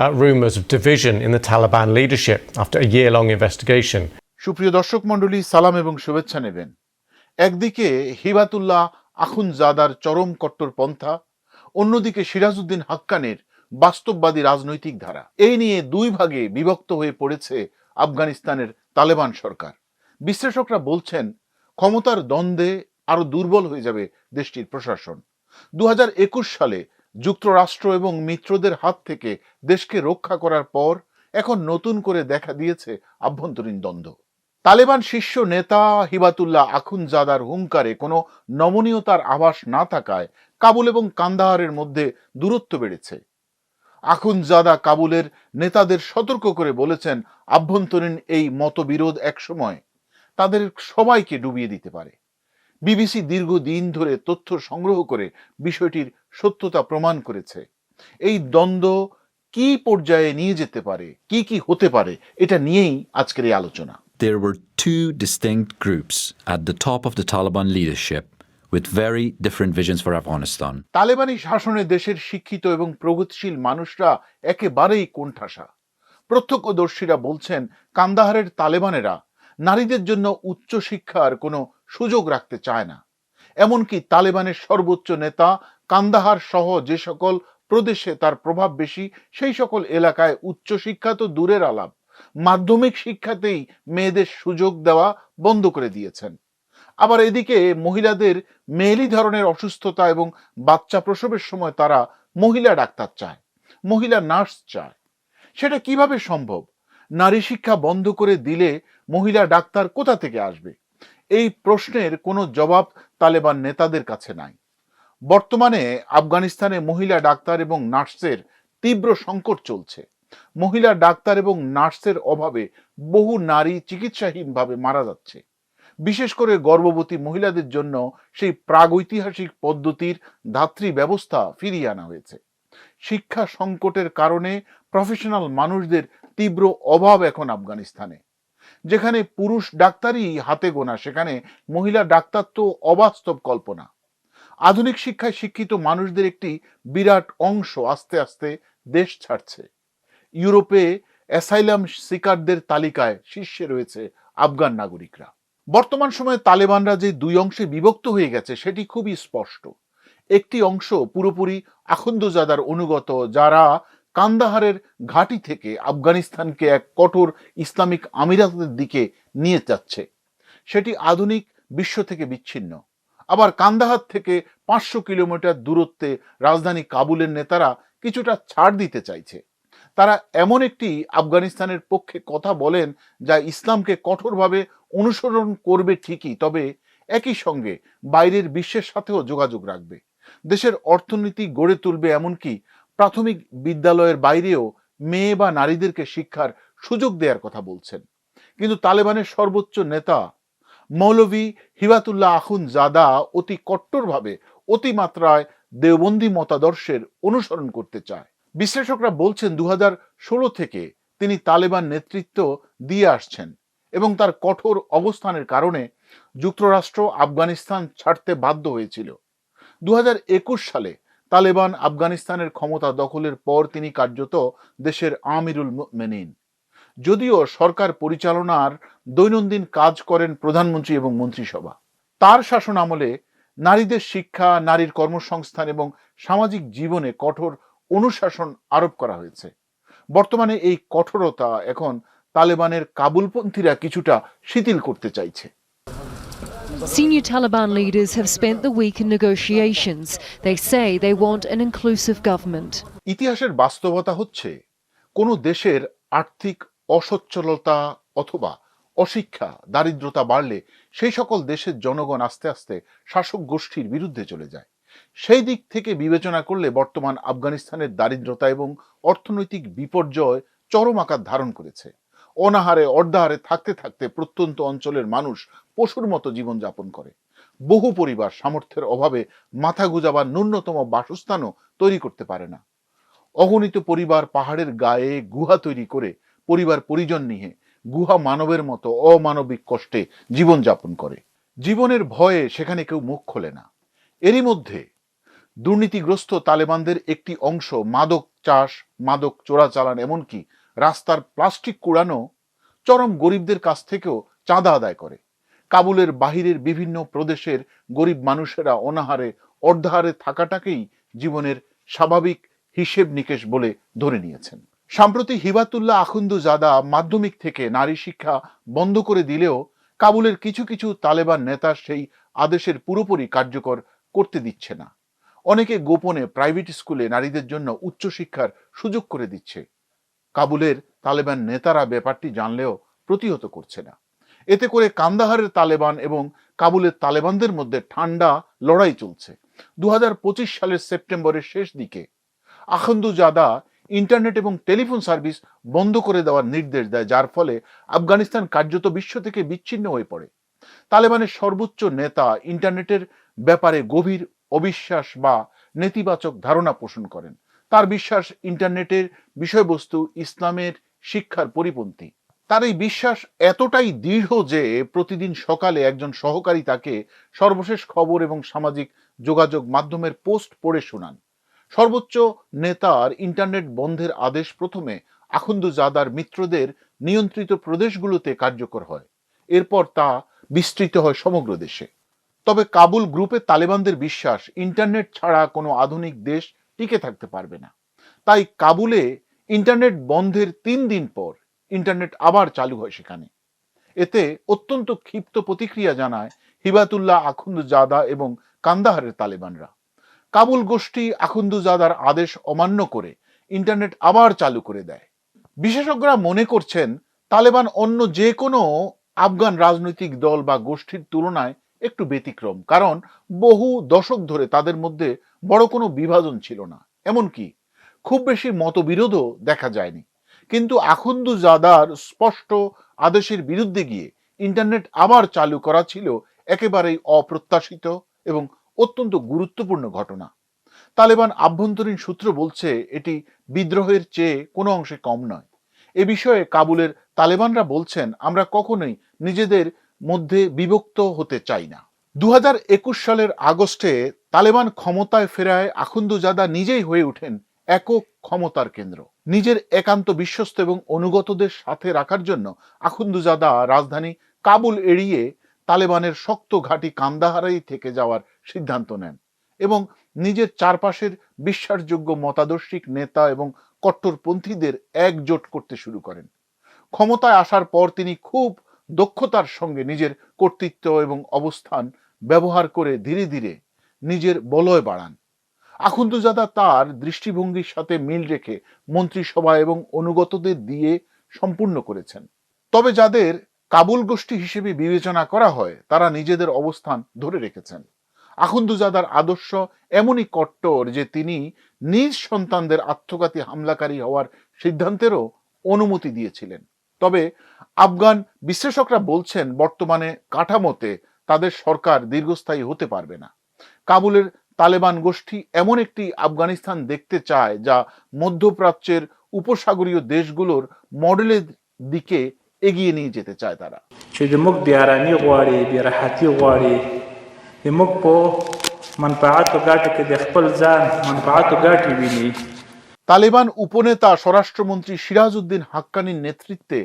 uh, rumours of division in the Taliban leadership after a year long investigation. সুপ্রিয় দর্শক মণ্ডলী সালাম এবং শুভেচ্ছা নেবেন। একদিকে হিবাতুল্লাহ আখুনজাদার চরম কট্টরপন্থা অন্যদিকে সিরাজউদ্দিন হাক্কানের বাস্তববাদী রাজনৈতিক ধারা। এই নিয়ে দুই ভাগে বিভক্ত হয়ে পড়েছে আফগানিস্তানের তালেবান সরকার। বিশ্লেষকরা বলছেন ক্ষমতার দ্বন্দ্বে আরও দুর্বল হয়ে যাবে দেশটির প্রশাসন। দু হাজার একুশ সালে যুক্তরাষ্ট্র এবং মিত্রদের হাত থেকে দেশকে রক্ষা করার পর এখন নতুন করে দেখা দিয়েছে আভ্যন্তরীণ দ্বন্দ্ব। তালেবান শীর্ষ নেতা হিবাতুল্লাহ আখুনজাদার হুঙ্কারে কোনো নমনীয়তার আভাস না থাকায় কাবুল এবং কান্দাহারের মধ্যে দূরত্ব বেড়েছে। আখুনজাদা কাবুলের নেতাদের সতর্ক করে বলেছেন, আভ্যন্তরীণ এই মতবিরোধ একসময় তাদের সবাইকে ডুবিয়ে দিতে পারে। বিবিসি দীর্ঘদিন ধরে তথ্য সংগ্রহ করে বিষয়টির সত্যতা প্রমাণ করেছে। এই দ্বন্দ্ব কি পর্যায়ে নিয়ে যেতে পারে? কি কি হতে পারে? এটা নিয়েই আজকের এই আলোচনা। There were two distinct groups at the top of the Taliban leadership with very different visions for Afghanistan. তালেবানি শাসনে দেশের শিক্ষিত এবং প্রগতিশীল মানুষরা একেবারেই কোণঠাসা। প্রত্যক্ষদর্শীরা বলছেন কান্দাহারের তালেবানেরা নারীদের জন্য উচ্চ শিক্ষার কোনো সুযোগ রাখতে চায় না। এমনকি তালেবানের সর্বোচ্চ নেতা কান্দাহার সহ যে সকল প্রদেশে তার প্রভাব বেশি, সেই সকল এলাকায় উচ্চশিক্ষা তো দূরের আলাপ। মাধ্যমিক শিক্ষাতেই মেয়েদের সুযোগ দেওয়া বন্ধ করে দিয়েছেন। আবার এদিকে মহিলাদের মেয়েলি ধরনের অসুস্থতা এবং বাচ্চা প্রসবের সময় তারা মহিলা ডাক্তার চায়, মহিলা নার্স চায়। সেটা কীভাবে সম্ভব? নারী শিক্ষা বন্ধ করে দিলে মহিলা ডাক্তার কোথা থেকে আসবে? এই প্রশ্নের কোনো জবাব তালেবান নেতাদের কাছে নাই। বর্তমানে আফগানিস্তানে মহিলা ডাক্তার এবং নার্সের তীব্র সংকট চলছে। মহিলা ডাক্তার এবং নার্সের অভাবে বহু নারী চিকিৎসাহীনভাবে মারা যাচ্ছে। বিশেষ করে গর্ভবতী মহিলাদের জন্য সেই প্রাগৈতিহাসিক পদ্ধতির ধাত্রী ব্যবস্থা ফিরিয়ে আনা হয়েছে। শিক্ষা সংকটের কারণে প্রফেশনাল মানুষদের তীব্র অভাব এখন আফগানিস্তানে। যেখানে পুরুষ ডাক্তারই হাতে গোনা, সেখানে মহিলা ডাক্তার তো অবাস্তব কল্পনা। আধুনিক শিক্ষায় শিক্ষিত মানুষদের একটি বিরাট অংশ আস্তে আস্তে দেশ ছাড়ছে। ইউরোপে অ্যাসাইলাম সিকারদের তালিকায় শীর্ষে রয়েছে আফগান নাগরিকরা। বর্তমান সময়ে তালেবানরা যে দুই অংশে বিভক্ত হয়ে গেছে, সেটি খুবই স্পষ্ট। একটি অংশ পুরোপুরি আখন্দজাদার অনুগত, যারা কান্দাহারের ঘাঁটি থেকে আফগানিস্তানকে এক কঠোর ইসলামিক আমিরাতের দিকে নিয়ে যাচ্ছে। সেটি আধুনিক বিশ্ব থেকে বিচ্ছিন্ন। আবার কান্দাহার থেকে পাঁচশো কিলোমিটার দূরত্বে রাজধানী কাবুলের নেতারা কিছুটা ছাড় দিতে চাইছে। তারা এমন একটি আফগানিস্তানের পক্ষে কথা বলেন যা ইসলামকে কঠোরভাবে অনুসরণ করবে ঠিকই, তবে একই সঙ্গে বাইরের বিশ্বের সাথেও যোগাযোগ রাখবে। দেশের অর্থনীতি গড়ে তুলবে এমনকি প্রাথমিক বিদ্যালয়ের বাইরেও মেয়ে বা নারীদেরকে শিক্ষার সুযোগ দেওয়ার কথা বলছেন। কিন্তু তালেবানের সর্বোচ্চ নেতা মৌলভী হিবাতুল্লাহ আখুন জাদা অতি কট্টরভাবে অতিমাত্রায় দেওবন্দি মতাদর্শের অনুসরণ করতে চায়। বিশ্লেষকরা বলছেন দু থেকে তিনি তালেবান নেতৃত্ব দিয়ে আসছেন এবং তার কঠোর অবস্থানের কারণে যুক্তরাষ্ট্র আফগানিস্তান ছাড়তে বাধ্য হয়েছিল। দু হাজার একুশ সালে তালেবান আফগানিস্তানের ক্ষমতা দখলের পর তিনি কার্যত দেশের আমিরুল মেনিন যদিও সরকার পরিচালনার দৈনন্দিন কাজ করেন প্রধানমন্ত্রী এবং মন্ত্রিসভা। তার শাসন আমলে নারীদের শিক্ষা, নারীর কর্মসংস্থান এবং সামাজিক জীবনে কঠোর অনুশাসন আরোপ করা হয়েছে। বর্তমানে এই কঠোরতা এখন তালেবানের কাবুলপন্থীরা কিছুটা শিথিল করতে চাইছে। Senior Taliban leaders have spent the week in negotiations. They say they want an inclusive government. ইতিহাসের বাস্তবতা হচ্ছে, কোনো দেশের আর্থিক অসচ্ছলতা অথবা অশিক্ষা, দারিদ্রতা বাড়লে সেই সকল দেশের জনগণ আস্তে আস্তে শাসক গোষ্ঠীর বিরুদ্ধে চলে যায় সেই দিক থেকে বিবেচনা করলে বর্তমান আফগানিস্তানের দারিদ্রতা এবং অর্থনৈতিক বিপর্যয় চরম আকার ধারণ করেছে অনাহারে, অর্ধাহারে থাকতে থাকতে প্রত্যন্ত অঞ্চলের মানুষ পশুর মতো জীবনযাপন করে। বহু পরিবার সামর্থ্যের অভাবে মাথা গুজাবার ন্যূনতম বাসস্থানও তৈরি করতে পারে না। অগণিত পরিবার পাহাড়ের গায়ে গুহা তৈরি করে পরিবার পরিজন নিয়ে গুহা মানবের মতো অমানবিক কষ্টে জীবনযাপন করে। জীবনের ভয়ে সেখানে কেউ মুখ খোলে না। এরই মধ্যে দুর্নীতিগ্রস্ত তালেবানদের একটি অংশ মাদক চাষ, মাদক চোরাচালান, এমনকি রাস্তার প্লাস্টিক কুড়ানো চরম গরিবদের কাছ থেকেও চাঁদা আদায় করে। কাবুলের বাহিরের বিভিন্ন প্রদেশের গরিব মানুষেরা অনাহারে, অর্ধাহারে থাকাটাকেই জীবনের স্বাভাবিক হিসেব নিকেশ বলে ধরে নিয়েছেন। সম্প্রতি হিবাতুল্লাহ আখুন্দু জাদা মাধ্যমিক থেকে নারী শিক্ষা বন্ধ করে দিলেও কাবুলের কিছু কিছু তালেবান নেতা সেই আদেশের পুরোপুরি কার্যকর করতে দিচ্ছে না। অনেকে গোপনে প্রাইভেট স্কুলে নারীদের জন্য উচ্চশিক্ষার সুযোগ করে দিচ্ছে। কাবুলের তালেবান নেতারা ব্যাপারটি জানলেও প্রতিহত করছে না। এতে করে কান্দাহারের তালেবান এবং কাবুলের তালেবানদের মধ্যে ঠান্ডা লড়াই চলছে। দু হাজার পঁচিশ সালের সেপ্টেম্বরের শেষ দিকে আখন্দুজাদা ইন্টারনেট এবং টেলিফোন সার্ভিস বন্ধ করে দেওয়ার নির্দেশ দেয়, যার ফলে আফগানিস্তান কার্যত বিশ্ব থেকে বিচ্ছিন্ন হয়ে পড়ে। তালেবানের সর্বোচ্চ নেতা ইন্টারনেটের ব্যাপারে গভীর অবিশ্বাস বা নেতিবাচক ধারণা পোষণ করেন। তার বিশ্বাস ইন্টারনেটের বিষয়বস্তু, ইসলামের শিক্ষার পরিপন্থী। তার এই বিশ্বাস এতটাই দৃঢ় যে প্রতিদিন সকালে একজন সহকারী তাকে সর্বশেষ খবর এবং সামাজিক যোগাযোগ মাধ্যমের পোস্ট পড়ে শোনান। সর্বোচ্চ নেতার ইন্টারনেট বন্ধের আদেশ প্রথমে আখন্দুজাদার মিত্রদের নিয়ন্ত্রিত প্রদেশগুলোতে কার্যকর হয়। এরপর তা বিস্তৃত হয় সমগ্র দেশে। তবে কাবুল গ্রুপে তালেবানদের বিশ্বাস, ইন্টারনেট ছাড়া কোনো আধুনিক দেশ টিকে থাকতে পারবে না। তাই কাবুলে ইন্টারনেট বন্ধের তিন দিন পর ইন্টারনেট আবার চালু হয় সেখানে। এতে অত্যন্ত ক্ষিপ্ত প্রতিক্রিয়া জানায় হিবাতুল্লাহ আখুন্দুজাদা এবং কান্দাহারের তালেবানরা। কাবুল গোষ্ঠী আখুন্দুজাদার আদেশ অমান্য করে ইন্টারনেট আবার চালু করে দেয়। বিশেষজ্ঞরা মনে করছেন, তালেবান অন্য যে কোনো আফগান রাজনৈতিক দল বা গোষ্ঠীর তুলনায় একটু ব্যতিক্রম, কারণ বহু দশক ধরে তাদের মধ্যে বড় কোনো বিভাজন ছিল না। এমনকি খুব বেশি মতবিরোধও দেখা যায়নি। কিন্তু আখুন্দু জাদার স্পষ্ট আদেশের বিরুদ্ধে গিয়ে ইন্টারনেট আবার চালু করা ছিল একেবারেই অপ্রত্যাশিত এবং অত্যন্ত গুরুত্বপূর্ণ ঘটনা। তালেবান আভ্যন্তরীণ সূত্র বলছে, এটি বিদ্রোহের চেয়ে কোনো অংশে কম নয়। এ বিষয়ে কাবুলের তালেবানরা বলছেন, আমরা কখনোই নিজেদের মধ্যে বিভক্ত হতে চাই না। দুহাজার একুশ সালের আগস্টে তালেবান ক্ষমতায় ফেরায় আখুন্দুজাদা নিজেই হয়ে ওঠেন একক ক্ষমতার কেন্দ্র। নিজের একান্ত বিশ্বস্ত এবং অনুগতদের সাথে রাখার জন্য আখুন্দুজাদা রাজধানী কাবুল এড়িয়ে তালেবানের শক্ত ঘাঁটি কান্দাহারাই থেকে যাওয়ার সিদ্ধান্ত নেন এবং নিজের চারপাশের বিশ্বাসযোগ্য মতাদর্শিক নেতা এবং কট্টরপন্থীদের একজোট করতে শুরু করেন। ক্ষমতায় আসার পর তিনি খুব দক্ষতার সঙ্গে নিজের কর্তৃত্ব এবং অবস্থান ব্যবহার করে ধীরে ধীরে নিজের বলয় বাড়ান। আখুন্দুজাদা তার দৃষ্টিভঙ্গির সাথে মিল রেখে মন্ত্রিসভা এবং অনুগতদের দিয়ে সম্পূর্ণ করেছেন। তবে যাদের কাবুল গোষ্ঠী হিসেবে বিবেচনা করা হয়, তারা নিজেদের অবস্থান ধরে রেখেছেন। আখুন্দুজাদার আদর্শ এমনই কট্টর যে তিনি নিজ সন্তানদের আত্মঘাতী হামলাকারী হওয়ার সিদ্ধান্তেরও অনুমতি দিয়েছিলেন। তবে আফগান বিশ্লেষকরা বলছেন বর্তমানে কাঠামোতে তাদের সরকার দীর্ঘস্থায়ী হতে পারবে না কাবুলের তালেবান গোষ্ঠী এমন একটি আফগানিস্তান দেখতে চায় যা মধ্যপ্রাচ্যের উপসাগরীয় দেশগুলোর মডেলের দিকে এগিয়ে নিয়ে যেতে চায় তারা چې د موږ بې ارامي غواړي بې راحتي غواړي د موږ په منفعاتو ګټه کې د خپل ځان منفعاتو ګټې ویني তালেবান উপনেতা স্বরাষ্ট্রমন্ত্রী সিরাজউদ্দিন হাক্কানির নেতৃত্বে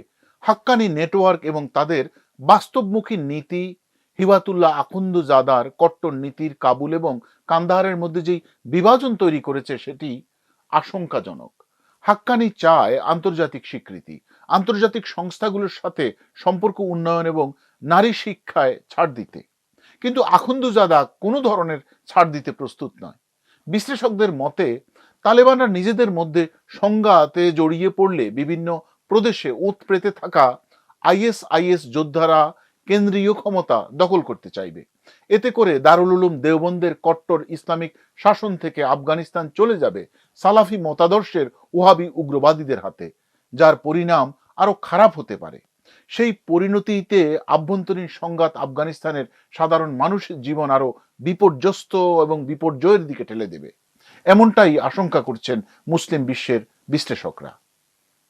হাক্কানি নেটওয়ার্ক এবং তাদের বাস্তবমুখী নীতি হিবাতুল্লাহ আকুন্দু জাদার কট্টর নীতির কাবুল এবং কান্দাহারের মধ্যে যেই বিভাজন তৈরি করেছে সেটি আশঙ্কাজনক। হাক্কানি চায় আন্তর্জাতিক স্বীকৃতি। আন্তর্জাতিক সংস্থাগুলোর সাথে সম্পর্ক উন্নয়ন এবং নারী শিক্ষায় ছাড় দিতে। কিন্তু আখুন্দুজাদা কোনো ধরনের ছাড় দিতে প্রস্তুত নয়। বিশ্লেষকদের মতে, তালেবানরা নিজেদের মধ্যে সংঘাতে জড়িয়ে পড়লে বিভিন্ন প্রদেশে পেতে থাকা আইএসআইএস যোদ্ধারা কেন্দ্রীয় ক্ষমতা দখল করতে চাইবে। এতে করে দারুল উলুম দেওবন্দের কট্টর ইসলামিক শাসন থেকে আফগানিস্তান চলে যাবে সালাফি মতাদর্শের ওহাবি উগ্রবাদীদের হাতে, যার পরিণাম আরও খারাপ হতে পারে। সেই পরিণতিতে আভ্যন্তরীণ সংঘাত আফগানিস্তানের সাধারণ মানুষের জীবন আরও বিপর্যস্ত এবং বিপর্যয়ের দিকে ঠেলে দেবে। এমনটাই আশঙ্কা করছেন মুসলিম বিশ্বের বিশ্লেষকরা।